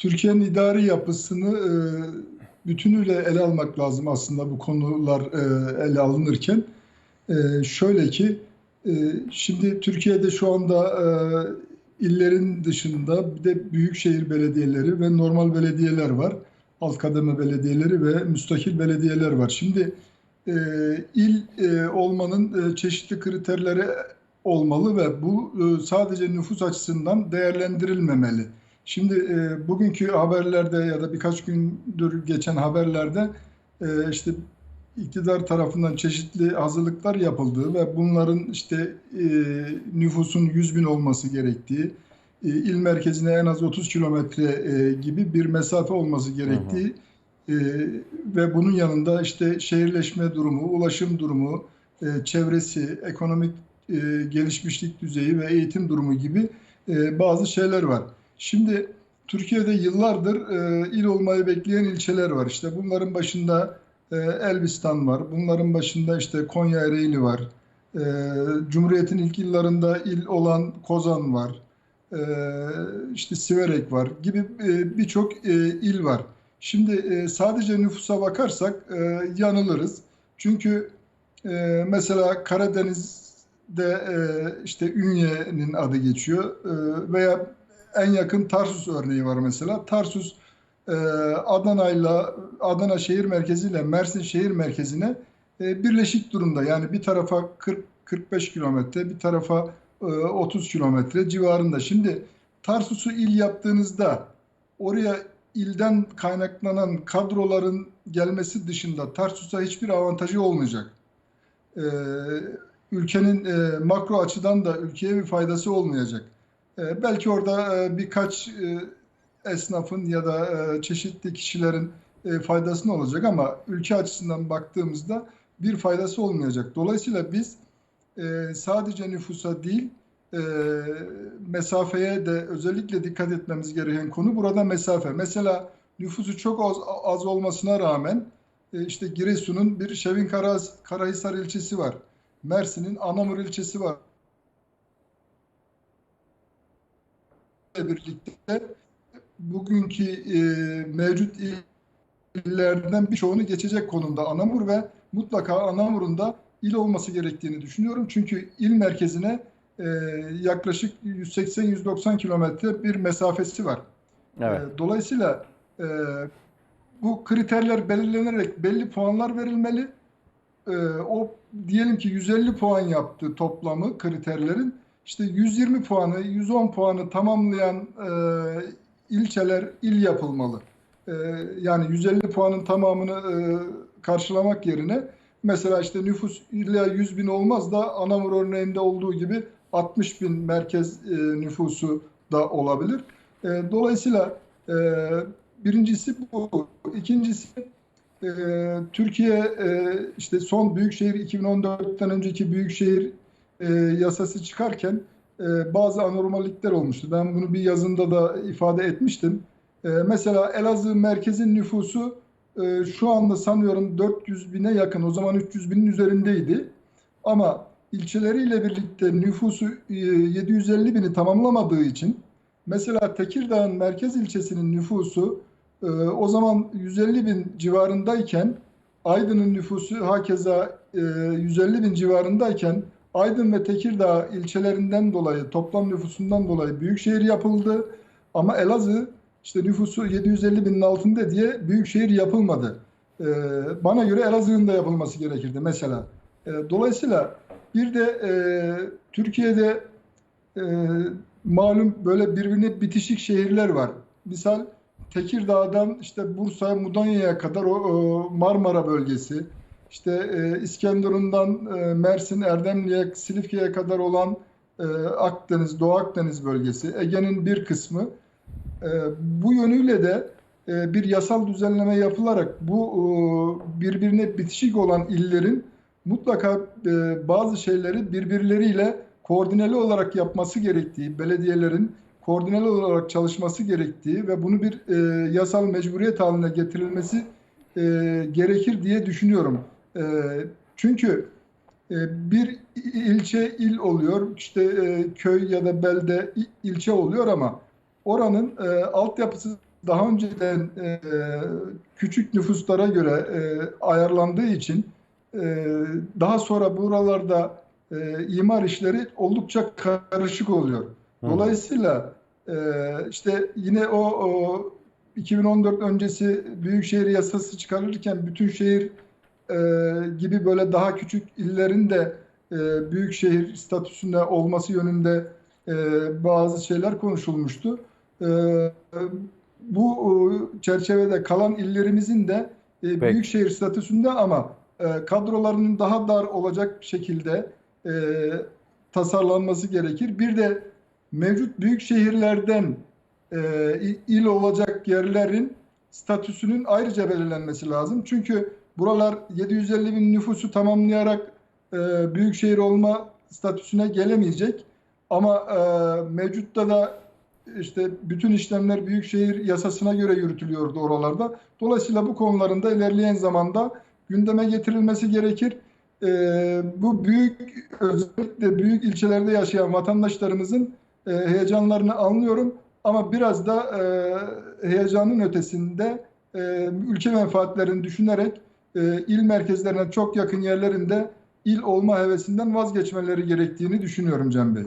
Türkiye'nin idari yapısını e, bütünüyle ele almak lazım aslında bu konular e, ele alınırken. E, şöyle ki, e, şimdi Türkiye'de şu anda e, illerin dışında bir de büyükşehir belediyeleri ve normal belediyeler var. Alt kademe belediyeleri ve müstakil belediyeler var. Şimdi e, il e, olmanın e, çeşitli kriterleri olmalı ve bu e, sadece nüfus açısından değerlendirilmemeli. Şimdi e, bugünkü haberlerde ya da birkaç gündür geçen haberlerde e, işte iktidar tarafından çeşitli hazırlıklar yapıldığı ve bunların işte e, nüfusun 100 bin olması gerektiği, e, il merkezine en az 30 kilometre e, gibi bir mesafe olması gerektiği hı hı. E, ve bunun yanında işte şehirleşme durumu, ulaşım durumu, e, çevresi, ekonomik e, gelişmişlik düzeyi ve eğitim durumu gibi e, bazı şeyler var. Şimdi Türkiye'de yıllardır e, il olmayı bekleyen ilçeler var. İşte bunların başında e, Elbistan var. Bunların başında işte Konya Ereğli var. E, Cumhuriyet'in ilk yıllarında il olan Kozan var. E, işte Siverek var gibi e, birçok e, il var. Şimdi e, sadece nüfusa bakarsak e, yanılırız. Çünkü e, mesela Karadeniz'de e, işte Ünye'nin adı geçiyor e, veya en yakın Tarsus örneği var mesela. Tarsus e, Adana'yla Adana şehir merkeziyle Mersin şehir merkezine e, birleşik durumda. Yani bir tarafa 40 45 kilometre, bir tarafa 30 kilometre civarında. Şimdi Tarsus'u il yaptığınızda oraya ilden kaynaklanan kadroların gelmesi dışında Tarsus'a hiçbir avantajı olmayacak. Ee, ülkenin e, makro açıdan da ülkeye bir faydası olmayacak. Ee, belki orada e, birkaç e, esnafın ya da e, çeşitli kişilerin faydasını olacak ama ülke açısından baktığımızda bir faydası olmayacak. Dolayısıyla biz sadece nüfusa değil mesafeye de özellikle dikkat etmemiz gereken konu burada mesafe. Mesela nüfusu çok az, az olmasına rağmen işte Giresun'un bir Şevin Karahisar ilçesi var. Mersin'in Anamur ilçesi var. Birlikte bugünkü e, mevcut illerden birçoğunu geçecek konumda Anamur ve mutlaka Anamur'un da il olması gerektiğini düşünüyorum. Çünkü il merkezine e, yaklaşık 180-190 kilometre bir mesafesi var. Evet. E, dolayısıyla e, bu kriterler belirlenerek belli puanlar verilmeli. E, o diyelim ki 150 puan yaptı toplamı kriterlerin işte 120 puanı, 110 puanı tamamlayan e, ilçeler il yapılmalı. E, yani 150 puanın tamamını e, karşılamak yerine mesela işte nüfus illa 100 bin olmaz da Anamur örneğinde olduğu gibi 60 bin merkez e, nüfusu da olabilir. E, dolayısıyla e, birincisi bu. İkincisi e, Türkiye e, işte son Büyükşehir 2014'ten önceki Büyükşehir e, yasası çıkarken e, bazı anormallikler olmuştu. Ben bunu bir yazımda da ifade etmiştim. E, mesela Elazığ merkezin nüfusu e, şu anda sanıyorum 400 bine yakın. O zaman 300 binin üzerindeydi. Ama ilçeleriyle birlikte nüfusu e, 750 bini tamamlamadığı için mesela Tekirdağ'ın merkez ilçesinin nüfusu e, o zaman 150 bin civarındayken Aydın'ın nüfusu hakeza e, 150 bin civarındayken Aydın ve Tekirdağ ilçelerinden dolayı, toplam nüfusundan dolayı büyük şehir yapıldı. Ama Elazığ işte nüfusu 750 binin altında diye büyük şehir yapılmadı. Ee, bana göre Elazığ'ın da yapılması gerekirdi mesela. Ee, dolayısıyla bir de e, Türkiye'de e, malum böyle birbirine bitişik şehirler var. Misal Tekirdağ'dan işte Bursa, Mudanya'ya kadar o, o Marmara bölgesi, işte e, İskenderun'dan e, Mersin, Erdemli'ye, Silifke'ye kadar olan e, Akdeniz, Doğu Akdeniz bölgesi, Ege'nin bir kısmı. E, bu yönüyle de e, bir yasal düzenleme yapılarak bu e, birbirine bitişik olan illerin mutlaka e, bazı şeyleri birbirleriyle koordineli olarak yapması gerektiği, belediyelerin koordineli olarak çalışması gerektiği ve bunu bir e, yasal mecburiyet haline getirilmesi e, gerekir diye düşünüyorum. E, çünkü e, bir ilçe il oluyor, işte e, köy ya da belde ilçe oluyor ama oranın e, altyapısı daha önceden e, küçük nüfuslara göre e, ayarlandığı için e, daha sonra buralarda e, imar işleri oldukça karışık oluyor. Dolayısıyla e, işte yine o, o 2014 öncesi Büyükşehir Yasası çıkarılırken bütün şehir e, gibi böyle daha küçük illerin de e, büyükşehir statüsünde olması yönünde e, bazı şeyler konuşulmuştu. E, bu e, çerçevede kalan illerimizin de e, büyükşehir statüsünde ama e, kadrolarının daha dar olacak şekilde e, tasarlanması gerekir. Bir de mevcut büyük şehirlerden e, il olacak yerlerin statüsünün ayrıca belirlenmesi lazım. Çünkü buralar 750 bin nüfusu tamamlayarak e, büyük şehir olma statüsüne gelemeyecek. Ama e, mevcutta da işte bütün işlemler büyükşehir yasasına göre yürütülüyordu oralarda. Dolayısıyla bu konuların da ilerleyen zamanda gündeme getirilmesi gerekir. E, bu büyük özellikle büyük ilçelerde yaşayan vatandaşlarımızın e, heyecanlarını anlıyorum. Ama biraz da e, heyecanın ötesinde e, ülke menfaatlerini düşünerek e, il merkezlerine çok yakın yerlerinde il olma hevesinden vazgeçmeleri gerektiğini düşünüyorum Cem Bey.